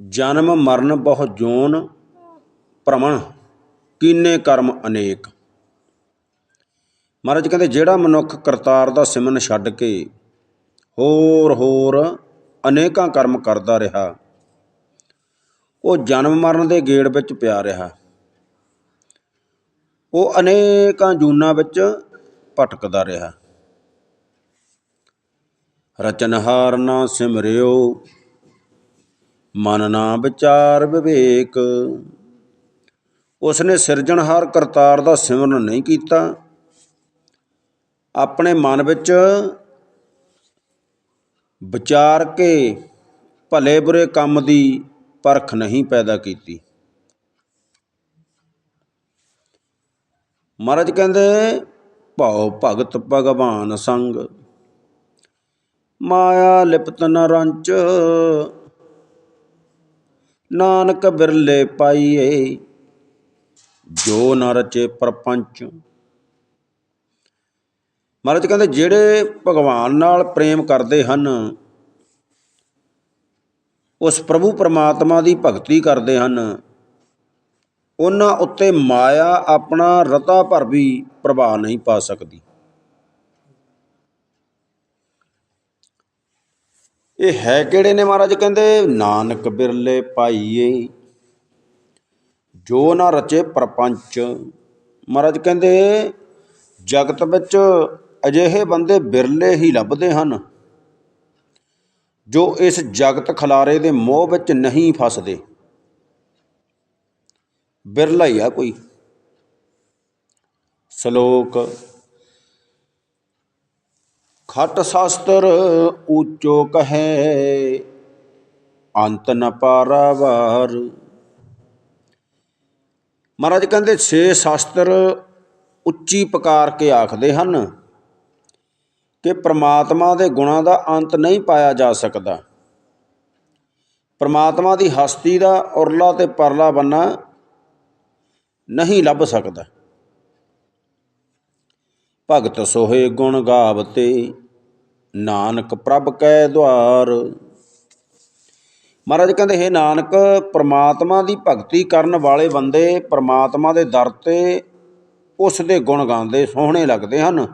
ਜਨਮ, ਮਰਨ, ਬਹੁ ਜੋਨ, ਭ੍ਰਮਣ, ਕੀਨੇ ਕਰਮ ਅਨੇਕ। ਮਹਾਰਾਜ ਕਹਿੰਦੇ, ਜਿਹੜਾ ਮਨੁੱਖ ਕਰਤਾਰ ਦਾ ਸਿਮਨ ਛੱਡ ਕੇ ਹੋਰ ਹੋਰ ਅਨੇਕਾਂ ਕਰਮ ਕਰਦਾ ਰਿਹਾ, ਉਹ ਜਨਮ, ਮਰਨ ਦੇ ਗੇੜ ਵਿੱਚ ਪਿਆ ਰਿਹਾ। ਉਹ ਅਨੇਕਾਂ ਜੂਨਾਂ ਵਿੱਚ ਭਟਕਦਾ ਰਿਹਾ। ਰਚਨਹਾਰ ਨਾ ਸਿਮਰਿਓ ਮਨ ਨਾ ਵਿਚਾਰ ਵਿਵੇਕ। ਉਸਨੇ ਸਿਰਜਣਹਾਰ ਕਰਤਾਰ ਦਾ ਸਿਮਰਨ ਨਹੀਂ ਕੀਤਾ। ਆਪਣੇ ਮਨ ਵਿੱਚ ਵਿਚਾਰ ਕੇ ਭਲੇ ਬੁਰੇ ਕੰਮ ਦੀ ਪਰਖ ਨਹੀਂ ਪੈਦਾ ਕੀਤੀ। ਮਹਾਰਾਜ ਕਹਿੰਦੇ, ਭਾਉ ਭਗਤ ਭਗਵਾਨ ਸੰਗ, ਮਾਇਆ ਲਿਪਤ ਨ ਨਾਨਕ ਬਿਰਲੇ ਪਾਈਏ, ਜੋ ਨ ਰਚੇ ਪਰਪੰਚ। ਮਹਾਰਾਜ ਕਹਿੰਦੇ, ਜਿਹੜੇ ਭਗਵਾਨ ਨਾਲ ਪ੍ਰੇਮ ਕਰਦੇ ਹਨ, ਉਸ ਪ੍ਰਭੂ ਪਰਮਾਤਮਾ ਦੀ ਭਗਤੀ ਕਰਦੇ ਹਨ, ਉਹਨਾਂ ਉੱਤੇ ਮਾਇਆ ਆਪਣਾ ਰਤਾ ਭਰ ਵੀ ਪ੍ਰਭਾਵ ਨਹੀਂ ਪਾ ਸਕਦੀ। ਇਹ ਹੈ ਕਿਹੜੇ ਨੇ ਮਹਾਰਾਜ ਕਹਿੰਦੇ? ਨਾਨਕ ਬਿਰਲੇ ਪਾਈਏ। ਜੋ ਨਾ ਰਚੇ ਪ੍ਰਪੰਚ। ਮਹਾਰਾਜ ਕਹਿੰਦੇ, ਜਗਤ ਵਿੱਚ ਅਜਿਹੇ ਬੰਦੇ ਬਿਰਲੇ ਹੀ ਲੱਭਦੇ ਹਨ, ਜੋ ਇਸ ਜਗਤ ਖਲਾਰੇ ਦੇ ਮੋਹ ਵਿੱਚ ਨਹੀਂ ਫਸਦੇ। ਬਿਰਲਾ ਹੀ ਆ ਕੋਈ। ਸ਼ਲੋਕ ਖਟ ਸ਼ਾਸਤਰ ਉੱਚੋ ਕਹੈ, ਅੰਤ ਨ ਪਾਰਾਵਾਰ। ਮਹਾਰਾਜ ਕਹਿੰਦੇ, ਛੇ ਸ਼ਾਸਤਰ ਉੱਚੀ ਪੁਕਾਰ ਕੇ ਆਖਦੇ ਹਨ ਕਿ ਪ੍ਰਮਾਤਮਾ ਦੇ ਗੁਣਾਂ ਦਾ ਅੰਤ ਨਹੀਂ ਪਾਇਆ ਜਾ ਸਕਦਾ। ਪ੍ਰਮਾਤਮਾ ਦੀ ਹਸਤੀ ਦਾ ਉਰਲਾ ਤੇ ਪਰਲਾ ਬੰਨਾ ਨਹੀਂ ਲੱਭ ਸਕਦਾ। ਭਗਤ ਸੋਹੇ ਗੁਣ ਗਾਵਤੇ ਨਾਨਕ ਪ੍ਰਭ ਕੈ ਦੁਆਰ। ਮਹਾਰਾਜ ਕਹਿੰਦੇ, ਹੈ ਨਾਨਕ, ਪ੍ਰਮਾਤਮਾ ਦੀ ਭਗਤੀ ਕਰਨ ਵਾਲੇ ਬੰਦੇ ਪ੍ਰਮਾਤਮਾ ਦੇ ਦਰ ਤੇ ਉਸ ਦੇ ਗੁਣ ਗਾਉਂਦੇ, ਸੋਹਣੇ ਲੱਗਦੇ ਹਨ।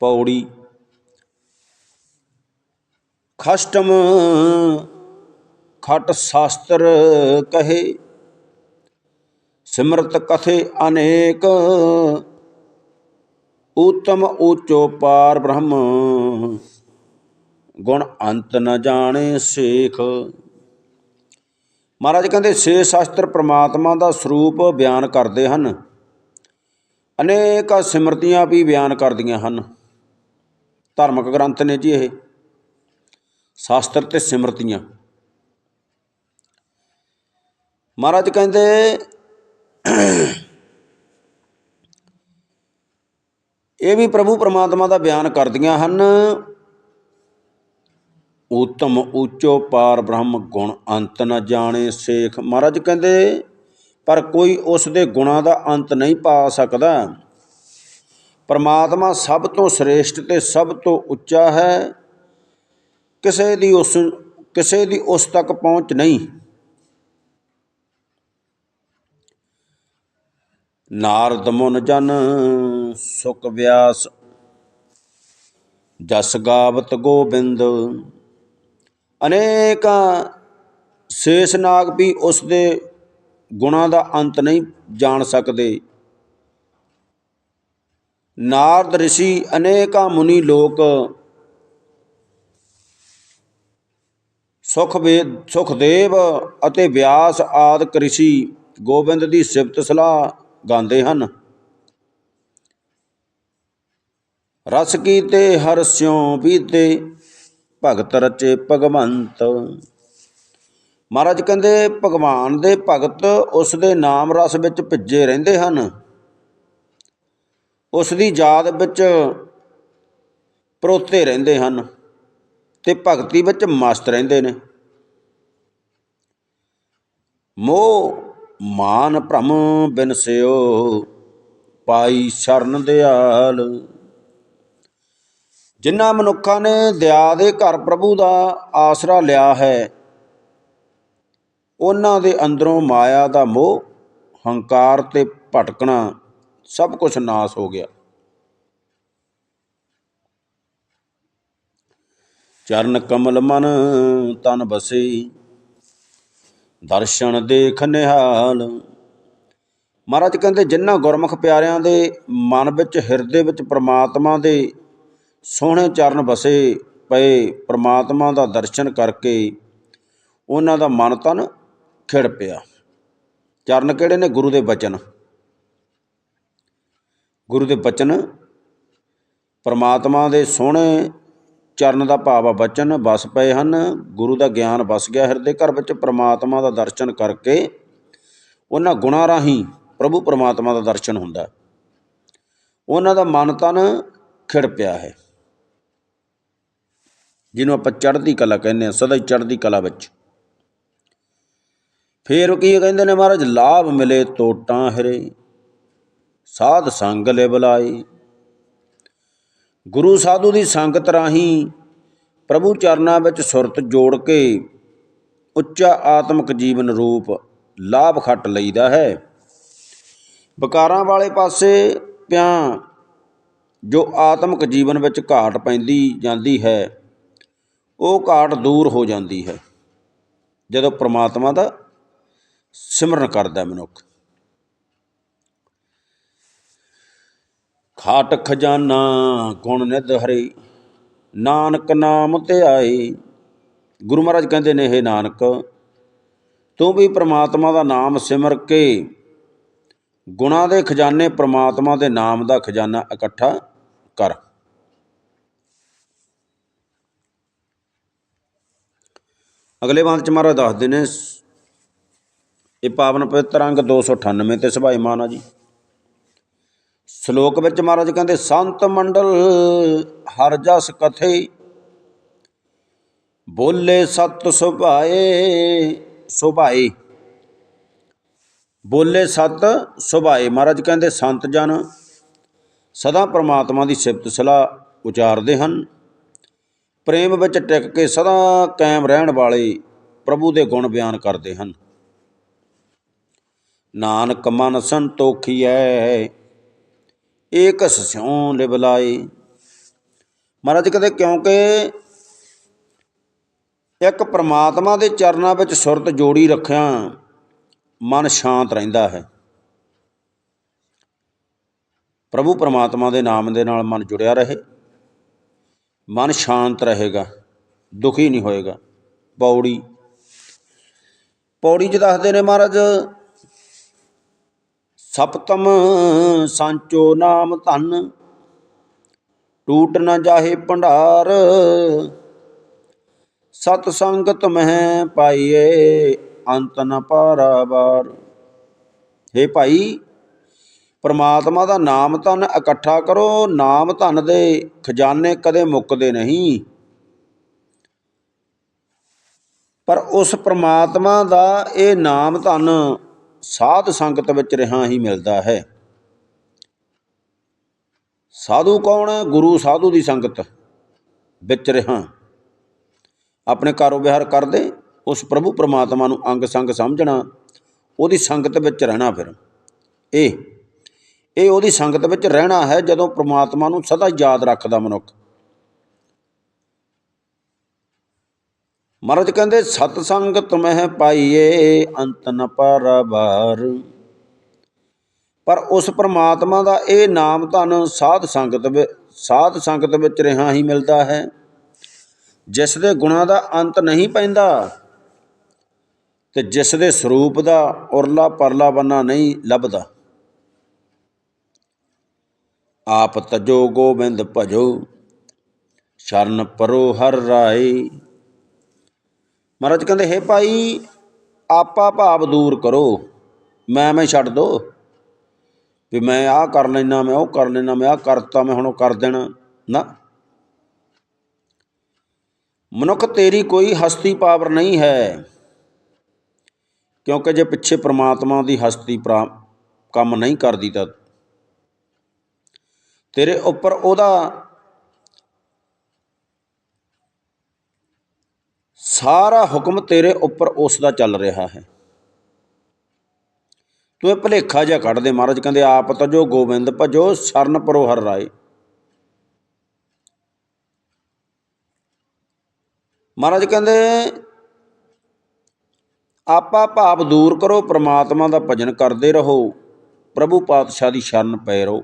ਪੌੜੀ। ਖਸ਼ਟਮ ਖਟ ਸ਼ਾਸਤਰ ਕਹੇ, ਸਿਮਰਤ ਕਥੇ ਅਨੇਕ। ਉਤਮ ਊਚੋ ਪਾਰ ਬ੍ਰਹਮ। ਗੁਣ ਅੰਤ ਨ ਜਾਣੇ ਸੇਖ। ਮਹਾਰਾਜ ਕਹਿੰਦੇ ਛੇ ਸ਼ਾਸਤਰ ਪ੍ਰਮਾਤਮਾ ਦਾ ਸਰੂਪ ਬਿਆਨ ਕਰਦੇ ਹਨ। ਅਨੇਕ ਸਿਮਰਤੀਆਂ ਵੀ ਬਿਆਨ ਕਰਦੀਆਂ ਹਨ। ਧਾਰਮਿਕ ਗ੍ਰੰਥ ਨੇ ਜੀ ਇਹ। ਸ਼ਾਸਤਰ ਤੇ ਸਿਮਰਤੀਆਂ। ਮਹਾਰਾਜ ਕਹਿੰਦੇ ਇਹ ਵੀ ਪ੍ਰਭੂ ਪਰਮਾਤਮਾ ਦਾ ਬਿਆਨ ਕਰਦੀਆਂ ਹਨ। ਉਤਮ ਉੱਚੋ ਪਾਰ ਬ੍ਰਹਮ ਗੁਣ ਅੰਤ ਨ ਜਾਣੇ ਸੇਖ। ਮਹਾਰਾਜ ਕਹਿੰਦੇ, ਪਰ ਕੋਈ ਉਸ ਦੇ ਗੁਣਾਂ ਦਾ ਅੰਤ ਨਹੀਂ ਪਾ ਸਕਦਾ। ਪਰਮਾਤਮਾ ਸਭ ਤੋਂ ਸ੍ਰੇਸ਼ਟ ਤੇ ਸਭ ਤੋਂ ਉੱਚਾ ਹੈ। ਕਿਸੇ ਦੀ ਉਸ, ਕਿਸੇ ਦੀ ਉਸ ਤੱਕ ਪਹੁੰਚ ਨਹੀਂ। ਨਾਰਦ ਮੁਨ ਜਨ ਸੁਖ ਵਿਆਸ, ਜਸ ਗਾਵਤ ਗੋਬਿੰਦ। ਅਨੇਕ ਨਾਗ ਵੀ ਉਸ ਦੇ ਗੁਣਾ ਦਾ ਅੰਤ ਨਹੀਂ ਜਾਣ ਸਕਦੇ। ਨਾਰਦ ਰਿਸ਼ੀ ਅਨੇਕਾਂ ਮੁਨੀ ਲੋਕ ਸੁਖਵੇ ਸੁਖਦੇਵ ਅਤੇ ਵਿਆਸ ਆਦਿਕ ਰਿਸ਼ੀ ਗੋਬਿੰਦ ਦੀ ਸਿਫਤ ਸਲਾਹ ਗਾਉਂਦੇ ਹਨ। ਰਸ ਕੀਤੇ ਹਰ ਸਿਉ ਪੀਤੇ, ਭਗਤ ਰਚੇ ਭਗਵੰਤ। ਮਹਾਰਾਜ ਕਹਿੰਦੇ, ਭਗਵਾਨ ਦੇ ਭਗਤ ਉਸ ਦੇ ਨਾਮ ਰਸ ਵਿੱਚ ਭਿੱਜੇ ਰਹਿੰਦੇ ਹਨ। ਉਸ ਦੀ ਯਾਦ ਵਿੱਚ ਪਰੋਤੇ ਰਹਿੰਦੇ ਹਨ ਤੇ ਭਗਤੀ ਵਿੱਚ ਮਸਤ ਰਹਿੰਦੇ ਨੇ। ਮੋਹ ਮਾਨ ਭ੍ਰਮ ਬਿਨਸਿਓ ਪਾਈ ਸ਼ਰਨ ਦਿਆਲ। ਜਿਨ੍ਹਾਂ ਮਨੁੱਖਾਂ ਨੇ ਦਇਆ ਦੇ ਘਰ ਪ੍ਰਭੂ ਦਾ ਆਸਰਾ ਲਿਆ ਹੈ, ਉਹਨਾਂ ਦੇ ਅੰਦਰੋਂ ਮਾਇਆ ਦਾ ਮੋਹ, ਹੰਕਾਰ ਤੇ ਭਟਕਣਾ ਸਭ ਕੁਝ ਨਾਸ ਹੋ ਗਿਆ। ਚਰਨ ਕਮਲ ਮਨ ਤਨ ਬਸੇ ਦਰਸ਼ਨ ਦੇਖ ਨਿਹਾਲ। ਮਹਾਰਾਜ ਕਹਿੰਦੇ ਜਿਨ੍ਹਾਂ ਗੁਰਮੁਖ ਪਿਆਰਿਆਂ ਦੇ ਮਨ ਵਿੱਚ, ਹਿਰਦੇ ਵਿੱਚ ਪ੍ਰਮਾਤਮਾ ਦੇ ਸੋਹਣੇ ਚਰਨ ਵਸੇ ਪਏ ਪ੍ਰਮਾਤਮਾ ਦਾ ਦਰਸ਼ਨ ਕਰਕੇ ਉਹਨਾਂ ਦਾ ਮਨ ਤਨ ਖਿੜ ਪਿਆ। ਚਰਨ ਕਿਹੜੇ ਨੇ? ਗੁਰੂ ਦੇ ਬਚਨ। ਗੁਰੂ ਦੇ ਬਚਨ ਪ੍ਰਮਾਤਮਾ ਦੇ ਸੋਹਣੇ ਚਰਨ ਦਾ ਭਾਵ ਆ ਬਚਨ, ਵਸ ਪਏ ਹਨ, ਗੁਰੂ ਦਾ ਗਿਆਨ ਵਸ ਗਿਆ ਹਿਰਦੇ ਘਰ ਵਿੱਚ, ਪ੍ਰਮਾਤਮਾ ਦਾ ਦਰਸ਼ਨ ਕਰਕੇ ਉਹਨਾਂ ਗੁਣਾਂ ਰਾਹੀਂ ਪ੍ਰਭੂ ਪ੍ਰਮਾਤਮਾ ਦਾ ਦਰਸ਼ਨ ਹੁੰਦਾ। ਉਹਨਾਂ ਦਾ ਮਨ ਤਨ ਖਿੜ ਪਿਆ ਹੈ। ਜਿਹਨੂੰ ਆਪਾਂ ਚੜ੍ਹਦੀ ਕਲਾ ਕਹਿੰਦੇ ਆ ਸਦਾ ਹੀ ਚੜ੍ਹਦੀ ਕਲਾ ਵਿੱਚ। ਫੇਰ ਕੀ ਕਹਿੰਦੇ ਨੇ ਮਹਾਰਾਜ? ਲਾਭ ਮਿਲੇ ਤੋਟਾਂ ਹਰੇ, ਸਾਧ ਸੰਗ ਲੈ ਬੁਲਾਈ ਗੁਰੂ ਸਾਧੂ ਦੀ ਸੰਗਤ ਰਾਹੀਂ ਪ੍ਰਭੂ ਚਰਨਾਂ ਵਿੱਚ ਸੁਰਤ ਜੋੜ ਕੇ ਉੱਚਾ ਆਤਮਿਕ ਜੀਵਨ ਰੂਪ ਲਾਭ ਖੱਟ ਲਈਦਾ ਹੈ। ਵਿਕਾਰਾਂ ਵਾਲੇ ਪਾਸੇ ਪਿਆ ਜੋ ਆਤਮਿਕ ਜੀਵਨ ਵਿੱਚ ਘਾਟ ਪੈਂਦੀ ਜਾਂਦੀ ਹੈ, ਉਹ ਘਾਟ ਦੂਰ ਹੋ ਜਾਂਦੀ ਹੈ, ਜਦੋਂ ਪ੍ਰਮਾਤਮਾ ਦਾ ਸਿਮਰਨ ਕਰਦਾ ਮਨੁੱਖ। ਖਾਟ ਖਜ਼ਾਨਾ ਗੁਣ ਨਿਧ ਹਰੇ, ਨਾਨਕ ਨਾਮ ਤੇ ਆਏ। ਗੁਰੂ ਮਹਾਰਾਜ ਕਹਿੰਦੇ ਨੇ ਇਹ ਨਾਨਕ, ਤੂੰ ਵੀ ਪ੍ਰਮਾਤਮਾ ਦਾ ਨਾਮ ਸਿਮਰ ਕੇ ਗੁਣਾਂ ਦੇ ਖਜ਼ਾਨੇ ਪ੍ਰਮਾਤਮਾ ਦੇ ਨਾਮ ਦਾ ਖਜ਼ਾਨਾ ਇਕੱਠਾ ਕਰ। ਅਗਲੇ ਬੰਦ ਚ ਮਹਾਰਾਜ ਦੱਸਦੇ ਨੇ, ਇਹ ਪਾਵਨ ਪਵਿੱਤਰ ਅੰਗ 298 ਤੇ ਸੁਭਾਈਮਾਨ ਮਾਨਾ ਜੀ। ਸ਼ਲੋਕ ਵਿੱਚ ਮਹਾਰਾਜ ਕਹਿੰਦੇ, ਸੰਤ ਮੰਡਲ, ਹਰ ਜਸ ਕਥੇ, ਬੋਲੇ ਸਤ ਸੁਭਾਏ ਸੁਭਾਏ, ਬੋਲੇ ਸਤ ਸੁਭਾਏ। ਮਹਾਰਾਜ ਕਹਿੰਦੇ, ਸੰਤ ਜਨ ਸਦਾ ਪ੍ਰਮਾਤਮਾ ਦੀ ਸਿਫਤ ਸਲਾਹ ਉਚਾਰਦੇ ਹਨ। ਪ੍ਰੇਮ ਵਿੱਚ ਟਿਕ ਕੇ ਸਦਾ ਕਾਇਮ ਰਹਿਣ ਵਾਲੇ ਪ੍ਰਭੂ ਦੇ ਗੁਣ ਬਿਆਨ ਕਰਦੇ ਹਨ। ਨਾਨਕ ਮਨ ਸੰਤੋਖੀ ਹੈ ਏਕ ਸਿਉ ਲਿਬਲਾਈ ਮਹਾਰਾਜ ਕਹਿੰਦੇ ਕਿਉਂਕਿ ਇੱਕ ਪ੍ਰਮਾਤਮਾ ਦੇ ਚਰਨਾਂ ਵਿੱਚ ਸੁਰਤ ਜੋੜੀ ਰੱਖਿਆ, ਮਨ ਸ਼ਾਂਤ ਰਹਿੰਦਾ ਹੈ। ਪ੍ਰਭੂ ਪ੍ਰਮਾਤਮਾ ਦੇ ਨਾਮ ਦੇ ਨਾਲ ਮਨ ਜੁੜਿਆ ਰਹੇ। ਮਨ ਸ਼ਾਂਤ ਰਹੇਗਾ, ਦੁਖੀ ਨਹੀਂ ਹੋਏਗਾ। ਪੌੜੀ ਪੌੜੀ 'ਚ ਦੱਸਦੇ ਨੇ ਮਹਾਰਾਜ ਸਪਤਮ ਸੰਚੋ ਨਾਮ ਧਨ, ਟੂਟ ਨਾ ਜਾਹੇ ਭੰਡਾਰ। ਸਤ ਸੰਗਤ ਮਹਿ ਪਾਈਏ, ਅੰਤ ਨ ਪਾਰਾਵਾਰ हे ਭਾਈ, ਪਰਮਾਤਮਾ ਦਾ ਨਾਮ ਧਨ ਇਕੱਠਾ ਕਰੋ, ਨਾਮ ਧਨ ਦੇ ਖਜ਼ਾਨੇ ਕਦੇ ਮੁੱਕਦੇ ਨਹੀਂ। ਪਰ ਉਸ ਪਰਮਾਤਮਾ ਦਾ ਇਹ ਨਾਮ ਧਨ ਸਾਧ ਸੰਗਤ ਵਿੱਚ ਰਹਾ ਹੀ ਮਿਲਦਾ ਹੈ। ਸਾਧੂ ਕੌਣ? ਹੈ ਗੁਰੂ ਸਾਧੂ ਦੀ ਸੰਗਤ ਵਿੱਚ ਰਹਾ। ਆਪਣੇ ਕਾਰੋ ਵਿਹਾਰ ਕਰਦੇ, ਉਸ ਪ੍ਰਭੂ ਪਰਮਾਤਮਾ ਨੂੰ ਅੰਗ ਸੰਗ ਸਮਝਣਾ, ਉਹਦੀ ਸੰਗਤ ਵਿੱਚ ਰਹਿਣਾ ਫਿਰ। ਇਹ ਇਹ ਉਹਦੀ ਸੰਗਤ ਵਿੱਚ ਰਹਿਣਾ ਹੈ ਜਦੋਂ ਪਰਮਾਤਮਾ ਨੂੰ ਸਦਾ ਯਾਦ ਰੱਖਦਾ ਮਨੁੱਖ। ਮਹਾਰਾਜ ਕਹਿੰਦੇ, ਸਤ ਸੰਗਤ ਮਹਿ ਪਾਈਏ, ਅੰਤ ਨ ਪਰਬਾਰ ਪਰ ਉਸ ਪ੍ਰਮਾਤਮਾ ਦਾ ਇਹ ਨਾਮ ਧਨ ਸਾਧ ਸੰਗਤ ਵਿੱਚ ਸਾਧ ਸੰਗਤ ਵਿੱਚ ਰਹਾ ਹੀ ਮਿਲਦਾ ਹੈ। ਜਿਸ ਦੇ ਗੁਣਾਂ ਦਾ ਅੰਤ ਨਹੀਂ ਪੈਂਦਾ ਤੇ ਜਿਸ ਦੇ ਸਰੂਪ ਦਾ ਉਰਲਾ ਪਰਲਾ ਬੰਨਾ ਨਹੀਂ ਲੱਭਦਾ। ਆਪ ਤਜੋ ਗੋਬਿੰਦ ਭਜੋ, ਸ਼ਰਨ ਪਰੋ ਹਰ ਰਾਏ। ਮਹਾਰਾਜ ਕਹਿੰਦੇ, ਹੈ ਭਾਈ, ਆਪਾ ਭਾਵ ਦੂਰ ਕਰੋ, ਮੈਂ ਮੈਂ ਛੱਡ ਦੋ। ਵੀ ਮੈਂ ਆਹ ਕਰ ਲੈਣਾ ਮੈਂ ਉਹ ਕਰ ਲੈਣਾ ਮੈਂ ਆਹ ਕਰਤਾ, ਮੈਂ ਹੁਣ ਉਹ ਕਰ ਦੇਣਾ। ਨਾ। ਮਨੁੱਖ ਤੇਰੀ ਕੋਈ ਹਸਤੀ ਪਾਵਰ ਨਹੀਂ ਹੈ, ਕਿਉਂਕਿ ਜੇ ਪਿੱਛੇ ਪ੍ਰਮਾਤਮਾ ਦੀ ਹਸਤੀ ਪ੍ਰਾ, ਕੰਮ ਨਹੀਂ ਕਰਦੀ ਤਾਂ ਤੇਰੇ ਉੱਪਰ ਉਹਦਾ ਸਾਰਾ ਹੁਕਮ ਤੇਰੇ ਉੱਪਰ ਉਸ ਦਾ ਚੱਲ ਰਿਹਾ ਹੈ। ਤੂੰ ਇਹ ਭਲੇਖਾ ਜਿਹਾ ਕੱਢ ਦੇ ਮਹਾਰਾਜ, ਕਹਿੰਦੇ ਆਪ ਤਜੋ ਗੋਬਿੰਦ, ਭਜੋ ਸਰਨ ਪਰੋ ਹਰ ਰਾਏ। ਮਹਾਰਾਜ ਕਹਿੰਦੇ, ਆਪਾ ਭਾਵ ਦੂਰ ਕਰੋ, ਪ੍ਰਮਾਤਮਾ ਦਾ ਭਜਨ ਕਰਦੇ ਰਹੋ, ਪ੍ਰਭੂ ਪਾਤਸ਼ਾਹ ਦੀ ਸ਼ਰਨ ਪੈ ਰਹੋ।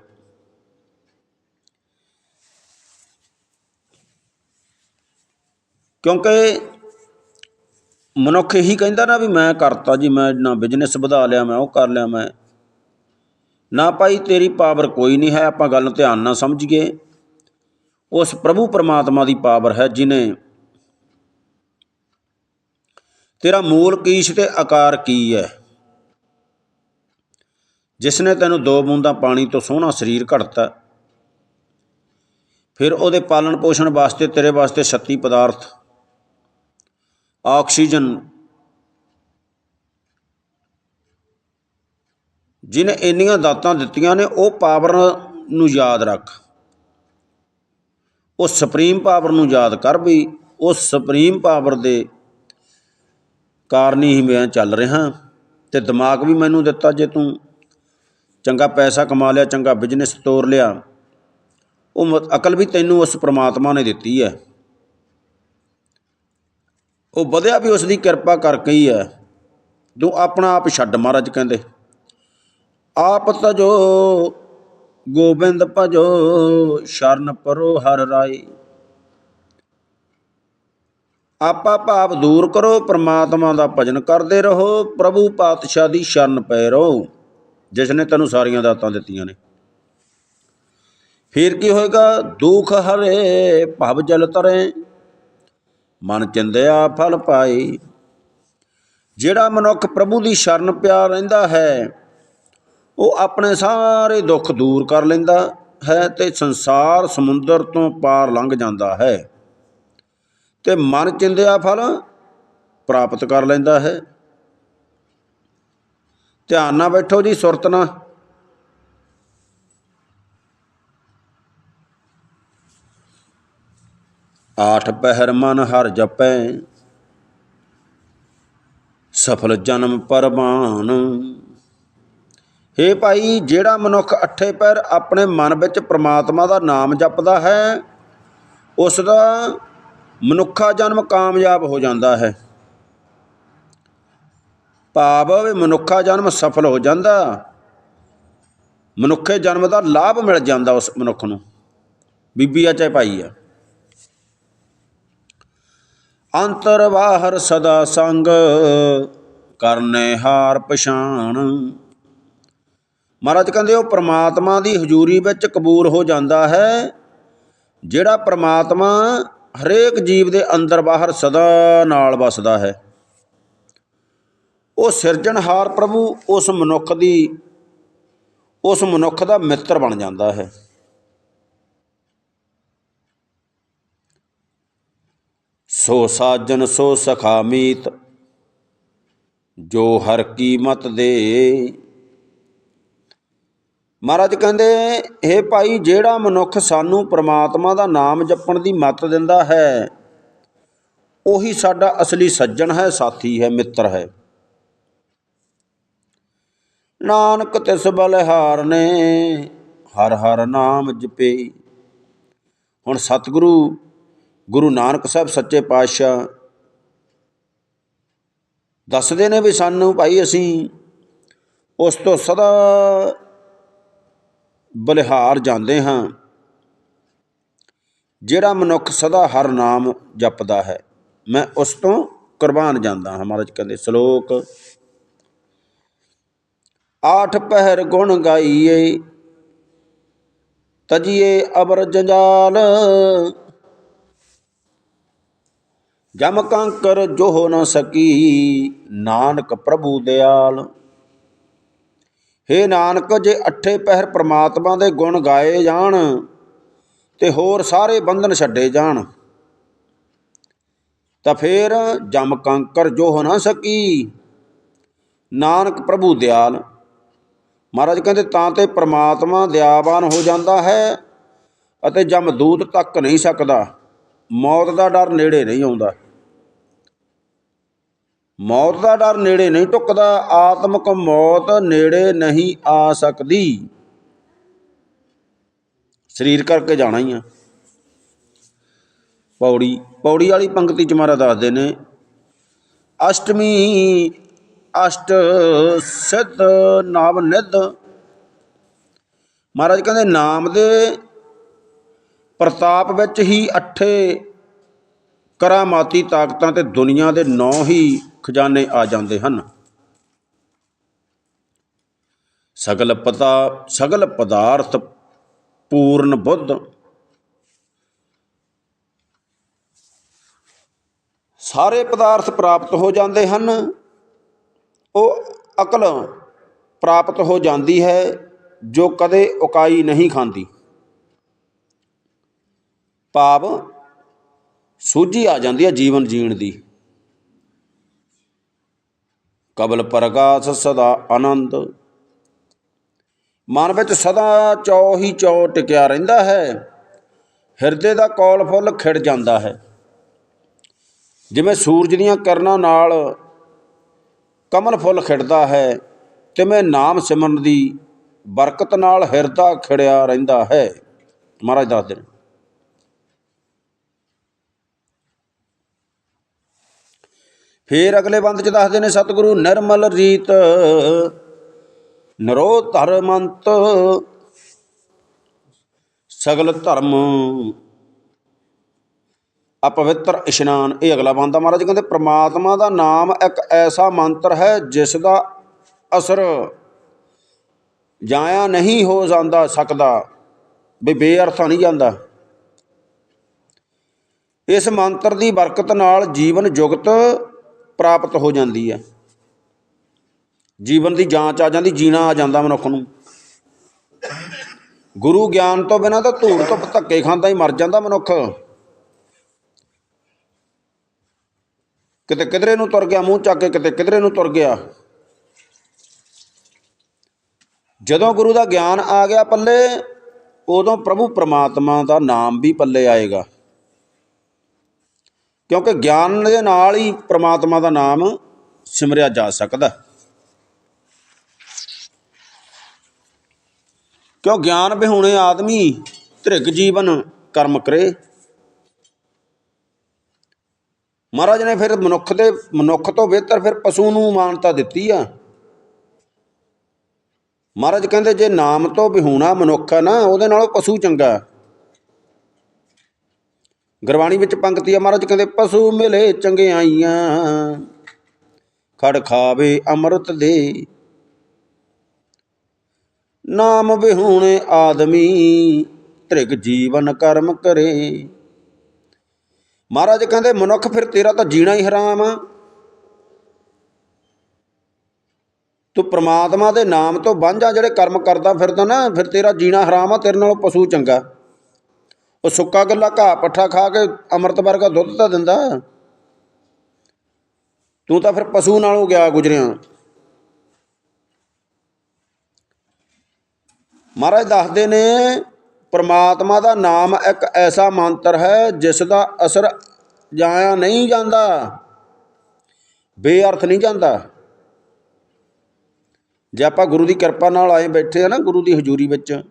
ਕਿਉਂਕਿ ਮਨੁੱਖ ਇਹੀ ਕਹਿੰਦਾ ਨਾ ਵੀ ਮੈਂ ਕਰਤਾ ਜੀ, ਮੈਂ ਨਾ ਬਿਜ਼ਨਸ ਵਧਾ ਲਿਆ, ਮੈਂ ਉਹ ਕਰ ਲਿਆ, ਮੈਂ। ਨਾ ਭਾਈ, ਤੇਰੀ ਪਾਵਰ ਕੋਈ ਨਹੀਂ ਹੈ, ਆਪਾਂ ਗੱਲ ਧਿਆਨ ਨਾਲ ਸਮਝੀਏ। ਉਸ ਪ੍ਰਭੂ ਪਰਮਾਤਮਾ ਦੀ ਪਾਵਰ ਹੈ ਜਿਨੇ ਤੇਰਾ ਮੂਲ ਕੀਸ਼ ਤੇ ਆਕਾਰ ਕੀ ਹੈ? ਜਿਸ ਨੇ ਤੈਨੂੰ ਦੋ ਬੂੰਦਾਂ ਪਾਣੀ ਤੋਂ ਸੋਹਣਾ ਸਰੀਰ ਘੜਤਾ, ਫਿਰ ਉਹਦੇ ਪਾਲਣ ਪੋਸ਼ਣ ਵਾਸਤੇ ਤੇਰੇ ਵਾਸਤੇ 36 ਪਦਾਰਥ ਆਕਸੀਜਨ। ਜਿਹਨੇ ਇੰਨੀਆਂ ਦਾਤਾਂ ਦਿੱਤੀਆਂ ਨੇ, ਉਹ ਪਾਵਰ ਨੂੰ ਯਾਦ ਰੱਖ। ਉਹ ਸੁਪਰੀਮ ਪਾਵਰ ਨੂੰ ਯਾਦ ਕਰ ਵੀ ਉਹ ਸੁਪਰੀਮ ਪਾਵਰ ਦੇ ਕਾਰਨ ਹੀ ਮੈਂ ਚੱਲ ਰਿਹਾ ਤੇ ਦਿਮਾਗ ਵੀ ਮੈਨੂੰ ਦਿੱਤਾ ਜੇ ਤੂੰ। ਚੰਗਾ ਪੈਸਾ ਕਮਾ ਲਿਆ, ਚੰਗਾ ਬਿਜ਼ਨਸ ਤੋਰ ਲਿਆ। ਉਹ ਮ- ਅਕਲ ਵੀ ਤੈਨੂੰ ਉਸ ਪ੍ਰਮਾਤਮਾ ਨੇ ਦਿੱਤੀ ਹੈ। ਉਹ ਵਧਿਆ ਵੀ ਉਸ ਦੀ ਕਿਰਪਾ ਕਰਕੇ ਹੀ ਹੈ। ਜੋ ਆਪਣਾ ਆਪ ਛੱਡ ਮਹਾਰਾਜ ਕਹਿੰਦੇ। ਆਪ ਤਜੋ ਗੋਬਿੰਦ ਭਜੋ, ਸ਼ਰਨ ਪਰੋ ਹਰ ਰਾਏ। ਆਪਾ ਭਾਵ ਦੂਰ ਕਰੋ, ਪ੍ਰਮਾਤਮਾ ਦਾ ਭਜਨ ਕਰਦੇ ਰਹੋ, ਪ੍ਰਭੂ ਪਾਤਸ਼ਾਹ ਦੀ ਸ਼ਰਨ ਪਏ ਰਹੋ, ਜਿਸ ਨੇ ਤੈਨੂੰ ਸਾਰੀਆਂ ਦਾਤਾਂ ਦਿੱਤੀਆਂ ਨੇ। ਫਿਰ ਕੀ ਹੋਏਗਾ? ਦੁਖ ਹਰੇ, ਭਵ ਜਲ ਤਰੇ ਮਨ ਚਿੰਦਿਆ ਫਲ ਪਾਈ। ਜਿਹੜਾ ਮਨੁੱਖ ਪ੍ਰਭੂ ਦੀ ਸ਼ਰਨ ਪਿਆ ਰਹਿੰਦਾ ਹੈ, ਉਹ ਆਪਣੇ ਸਾਰੇ ਦੁੱਖ ਦੂਰ ਕਰ ਲੈਂਦਾ ਹੈ ਤੇ ਸੰਸਾਰ ਸਮੁੰਦਰ ਤੋਂ ਪਾਰ ਲੰਘ ਜਾਂਦਾ ਹੈ ਤੇ ਮਨ ਚਿੰਦਿਆ ਫਲ ਪ੍ਰਾਪਤ ਕਰ ਲੈਂਦਾ ਹੈ। ਧਿਆਨ ਨਾਲ ਬੈਠੋ ਜੀ, ਸੁਰਤ ਨਾਲ। ਆਠ ਪਹਿਰ ਮਨ ਹਰ ਜਪੈ। ਸਫਲ ਜਨਮ ਪਰਮਾਨ ਹੇ ਭਾਈ, ਜਿਹੜਾ ਮਨੁੱਖ ਅੱਠੇ ਪੈਰ ਆਪਣੇ ਮਨ ਵਿੱਚ ਪ੍ਰਮਾਤਮਾ ਦਾ ਨਾਮ ਜਪਦਾ ਹੈ ਉਸ ਦਾ ਮਨੁੱਖਾ ਜਨਮ ਕਾਮਯਾਬ ਹੋ ਜਾਂਦਾ ਹੈ। ਭਾਵ ਵੀ ਮਨੁੱਖਾ ਜਨਮ ਸਫਲ ਹੋ ਜਾਂਦਾ। ਮਨੁੱਖੇ ਜਨਮ ਦਾ ਲਾਭ ਮਿਲ ਜਾਂਦਾ ਉਸ ਮਨੁੱਖ ਨੂੰ। ਬੀਬੀ ਆ ਚਾਹੇ ਭਾਈ ਆ। ਅੰਤਰ ਬਾਹਰ ਸਦਾ ਸੰਗ, ਕਰਨੇ ਹਾਰ ਪਛਾਣ। ਮਹਾਰਾਜ ਕਹਿੰਦੇ, ਉਹ ਪ੍ਰਮਾਤਮਾ ਦੀ ਹਜ਼ੂਰੀ ਵਿੱਚ ਕਬੂਲ ਹੋ ਜਾਂਦਾ ਹੈ, ਜਿਹੜਾ ਪ੍ਰਮਾਤਮਾ ਹਰੇਕ ਜੀਵ ਦੇ ਅੰਦਰ ਬਾਹਰ ਸਦਾ ਨਾਲ ਵਸਦਾ ਹੈ। ਉਹ ਸਿਰਜਣਹਾਰ ਪ੍ਰਭੂ, ਉਸ ਮਨੁੱਖ ਦੀ, ਉਸ ਮਨੁੱਖ ਦਾ ਮਿੱਤਰ ਬਣ ਜਾਂਦਾ ਹੈ। ਸੋ ਸਾਜਨ ਸੋ ਸਖਾ ਮੀਤ, ਜੋ ਹਰ ਕੀਮਤ ਦੇ। ਮਹਾਰਾਜ ਕਹਿੰਦੇ ਇਹ ਭਾਈ, ਜਿਹੜਾ ਮਨੁੱਖ ਸਾਨੂੰ ਪ੍ਰਮਾਤਮਾ ਦਾ ਨਾਮ ਜਪਣ ਦੀ ਮੱਤ ਦਿੰਦਾ ਹੈ, ਉਹੀ ਸਾਡਾ ਅਸਲੀ ਸੱਜਣ ਹੈ, ਸਾਥੀ ਹੈ, ਮਿੱਤਰ ਹੈ। ਨਾਨਕ ਤਿਸ ਬਲਿਹਾਰ ਨੇ ਹਰ ਹਰ ਨਾਮ ਜਪੇ। ਹੁਣ ਸਤਿਗੁਰੂ ਗੁਰੂ ਨਾਨਕ ਸਾਹਿਬ ਸੱਚੇ ਪਾਤਸ਼ਾਹ ਦੱਸਦੇ ਨੇ ਵੀ ਸਾਨੂੰ ਭਾਈ ਅਸੀਂ ਉਸ ਤੋਂ ਸਦਾ ਬਲਿਹਾਰ ਜਾਂਦੇ ਹਾਂ, ਜਿਹੜਾ ਮਨੁੱਖ ਸਦਾ ਹਰ ਨਾਮ ਜਪਦਾ ਹੈ। ਮੈਂ ਉਸ ਤੋਂ ਕੁਰਬਾਨ ਜਾਂਦਾ ਹਾਂ ਮਹਾਰਾਜ ਕਹਿੰਦੇ, ਸ਼ਲੋਕ ਆਠ ਪਹਿਰ ਗੁਣ ਗਾਈਏ, ਤਜੀਏ ਅਬਰ ਜੰਜਾਲ ਜਮ ਕੰਕਰ ਜੋ ਹੋ ਨ ਸਕੀ, ਨਾਨਕ ਪ੍ਰਭੂ ਦਿਆਲ। ਹੇ ਨਾਨਕ, ਜੇ ਅੱਠੇ ਪਹਿਰ ਪ੍ਰਮਾਤਮਾ ਦੇ ਗੁਣ ਗਾਏ ਜਾਣ, ਤੇ ਹੋਰ ਸਾਰੇ ਬੰਧਨ ਛੱਡੇ ਜਾਣ, ਤਾਂ ਫੇਰ ਜਮ ਕੰਕਰ ਜੋ ਹੋ ਨਾ ਸਕੀ, ਨਾਨਕ ਪ੍ਰਭੂ ਦਿਆਲ। ਮਹਾਰਾਜ ਕਹਿੰਦੇ, ਤਾਂ ਤੇ ਪ੍ਰਮਾਤਮਾ ਦਿਆਵਾਨ ਹੋ ਜਾਂਦਾ ਹੈ, ਅਤੇ ਜਮਦੂਤ ਤੱਕ ਨਹੀਂ ਸਕਦਾ, ਮੌਤ ਦਾ ਡਰ ਨੇੜੇ ਨਹੀਂ ਆਉਂਦਾ। ਮੌਤ ਦਾ ਡਰ ਨੇੜੇ ਨਹੀਂ ਟੁੱਕਦਾ, ਆਤਮਕ ਮੌਤ ਨੇੜੇ ਨਹੀਂ ਆ ਸਕਦੀ। ਸਰੀਰ ਕਰਕੇ ਜਾਣਾ ਹੀ ਆ। ਪੌੜੀ ਪੌੜੀ ਵਾਲੀ ਪੰਕਤੀ ਚ ਮਹਾਰਾਜ ਦੱਸਦੇ ਨੇ, ਅਸ਼ਟਮੀ, ਅਸ਼ਟ ਸਿੱਧ, ਨਾਮ ਨਿਧ। ਮਹਾਰਾਜ ਕਹਿੰਦੇ, ਨਾਮ ਦੇ ਪ੍ਰਤਾਪ ਵਿੱਚ ਹੀ ਅੱਠੇ ਕਰਾਮਾਤੀ ਤਾਕਤਾਂ ਤੇ ਦੁਨੀਆ ਦੇ ਨੌ ਹੀ ਖਜ਼ਾਨੇ ਆ ਜਾਂਦੇ ਹਨ। ਸਗਲ ਪਤਾ, ਸਗਲ ਪਦਾਰਥ ਪੂਰਨ ਬੁੱਧ। ਸਾਰੇ ਪਦਾਰਥ ਪ੍ਰਾਪਤ ਹੋ ਜਾਂਦੇ ਹਨ। ਉਹ ਅਕਲ ਪ੍ਰਾਪਤ ਹੋ ਜਾਂਦੀ ਹੈ, ਜੋ ਕਦੇ ਉਕਾਈ ਨਹੀਂ ਖਾਂਦੀ। ਭਾਵ ਸੂਝੀ ਆ ਜਾਂਦੀ ਹੈ ਜੀਵਨ ਜੀਣ ਦੀ। ਕਬਲ ਪ੍ਰਗਾਸ ਸਦਾ ਆਨੰਦ। ਮਨ ਵਿੱਚ ਸਦਾ ਚੌ ਹੀ ਚੌ ਟਿਕਿਆ ਰਹਿੰਦਾ ਹੈ। ਹਿਰਦੇ ਦਾ ਕੌਲ ਫੁੱਲ ਖਿੜ ਜਾਂਦਾ ਹੈ। ਜਿਵੇਂ ਸੂਰਜ ਦੀਆਂ ਕਿਰਨਾਂ ਨਾਲ ਕਮਲ ਫੁੱਲ ਖਿੜਦਾ ਹੈ, ਤਿਵੇਂ ਨਾਮ ਸਿਮਰਨ ਦੀ ਬਰਕਤ ਨਾਲ ਹਿਰਦਾ ਖਿੜਿਆ ਰਹਿੰਦਾ ਹੈ। ਮਹਾਰਾਜ ਦੱਸਦੇ ਨੇ ਫੇਰ ਅਗਲੇ ਬੰਦ ਚ ਦੱਸਦੇ ਨੇ ਸਤਿਗੁਰੂ ਨਿਰਮਲ ਰੀਤ। ਨਰੋ ਧਰਮੰਤ ਸਗਲ ਧਰਮ। ਅਪਵਿੱਤਰ ਇਸ਼ਨਾਨ। ਇਹ ਅਗਲਾ ਬੰਦਾ ਮਹਾਰਾਜ, ਕਹਿੰਦੇ ਪ੍ਰਮਾਤਮਾ ਦਾ ਨਾਮ ਇੱਕ ਐਸਾ ਮੰਤਰ ਹੈ ਜਿਸ ਦਾ ਅਸਰ ਜਾਇਆ ਨਹੀਂ ਹੋ ਜਾਂਦਾ, ਸਕਦਾ। ਵੀ ਬੇਅਰਥਾ ਨਹੀਂ ਜਾਂਦਾ। ਇਸ ਮੰਤਰ ਦੀ ਬਰਕਤ ਨਾਲ ਜੀਵਨ ਜੁਗਤ ਪ੍ਰਾਪਤ ਹੋ ਜਾਂਦੀ ਹੈ। ਜੀਵਨ ਦੀ ਜਾਂਚ ਆ ਜਾਂਦੀ, ਜੀਣਾ ਆ ਜਾਂਦਾ ਮਨੁੱਖ ਨੂੰ। ਗੁਰੂ ਗਿਆਨ ਤੋਂ ਬਿਨਾਂ ਤਾਂ ਧੂੜ ਧੁੱਪ ਧੱਕੇ ਖਾਂਦਾ ਹੀ ਮਰ ਜਾਂਦਾ ਮਨੁੱਖ। ਕਿਤੇ ਕਿਧਰੇ ਨੂੰ ਤੁਰ ਗਿਆ, ਮੂੰਹ ਚੱਕ ਕੇ ਕਿਤੇ ਕਿਧਰੇ ਨੂੰ ਤੁਰ ਗਿਆ। ਜਦੋਂ ਗੁਰੂ ਦਾ ਗਿਆਨ ਆ ਗਿਆ ਪੱਲੇ, ਉਦੋਂ ਪ੍ਰਭੂ ਪ੍ਰਮਾਤਮਾ ਦਾ ਨਾਮ ਵੀ ਪੱਲੇ ਆਏਗਾ। ਕਿਉਂਕਿ ਗਿਆਨ ਦੇ ਨਾਲ ਹੀ ਪ੍ਰਮਾਤਮਾ ਦਾ ਨਾਮ ਸਿਮਰਿਆ ਜਾ ਸਕਦਾ। ਕਿਉਂ ਗਿਆਨ ਬਿਹੂਣੇ ਆਦਮੀ ਧ੍ਰਿਗ ਜੀਵਨ ਕਰਮ ਕਰੇ? ਮਹਾਰਾਜ ਨੇ ਫਿਰ ਮਨੁੱਖ ਦੇ, ਮਨੁੱਖ ਤੋਂ ਬਿਹਤਰ ਫਿਰ ਪਸ਼ੂ ਨੂੰ ਮਾਨਤਾ ਦਿੱਤੀ ਆ। ਮਹਾਰਾਜ ਕਹਿੰਦੇ ਜੇ ਨਾਮ ਤੋਂ ਬਿਹੂਣਾ ਮਨੁੱਖ ਆ ਨਾ, ਉਹਦੇ ਨਾਲੋਂ ਪਸ਼ੂ ਚੰਗਾ। ਗੁਰਬਾਣੀ ਵਿੱਚ ਪੰਕਤੀ ਆ, ਮਹਾਰਾਜ ਕਹਿੰਦੇ, ਪਸ਼ੂ ਮਿਲੇ ਚੰਗਿਆਈਆਂ ਖੜ ਖਾਵੇ ਅੰਮ੍ਰਿਤ ਦੇ। ਨਾਮ ਵਿਹੂਣੇ ਆਦਮੀ, ਤ੍ਰਿਗ ਜੀਵਨ ਕਰਮ ਕਰੇ। ਮਹਾਰਾਜ ਕਹਿੰਦੇ, ਮਨੁੱਖ ਫਿਰ ਤੇਰਾ ਤਾਂ ਜੀਣਾ ਹੀ ਹਰਾਮ ਆ। ਤੂੰ ਪ੍ਰਮਾਤਮਾ ਦੇ ਨਾਮ ਤੋਂ ਵਾਂਝਾ, ਜਿਹੜੇ ਕਰਮ ਕਰਦਾ ਫਿਰਦਾ ਨਾ, ਫਿਰ ਤੇਰਾ ਜੀਣਾ ਹਰਾਮ ਆ, ਤੇਰੇ ਨਾਲੋਂ ਪਸ਼ੂ ਚੰਗਾ। ਉਹ ਸੁੱਕਾ ਗੱਲਾ ਘਾਹ ਪੱਠਾ ਖਾ ਕੇ ਅੰਮ੍ਰਿਤ ਵਰਗਾ ਦੁੱਧ ਤਾਂ ਦਿੰਦਾ। ਤੂੰ ਤਾਂ ਫਿਰ ਪਸ਼ੂ ਨਾਲੋਂ ਗਿਆ ਗੁਜਰਿਆ। ਮਹਾਰਾਜ ਦੱਸਦੇ ਨੇ, ਪਰਮਾਤਮਾ ਦਾ ਨਾਮ ਇੱਕ ਐਸਾ ਮੰਤਰ ਹੈ ਜਿਸ ਦਾ ਅਸਰ ਜਾਇਆ ਨਹੀਂ ਜਾਂਦਾ। ਬੇਅਰਥ ਨਹੀਂ ਜਾਂਦਾ। ਜੇ ਆਪਾਂ ਗੁਰੂ ਦੀ ਕਿਰਪਾ ਨਾਲ ਆਏ ਬੈਠੇ ਆ ਨਾ, ਗੁਰੂ ਦੀ ਹਜ਼ੂਰੀ ਵਿੱਚ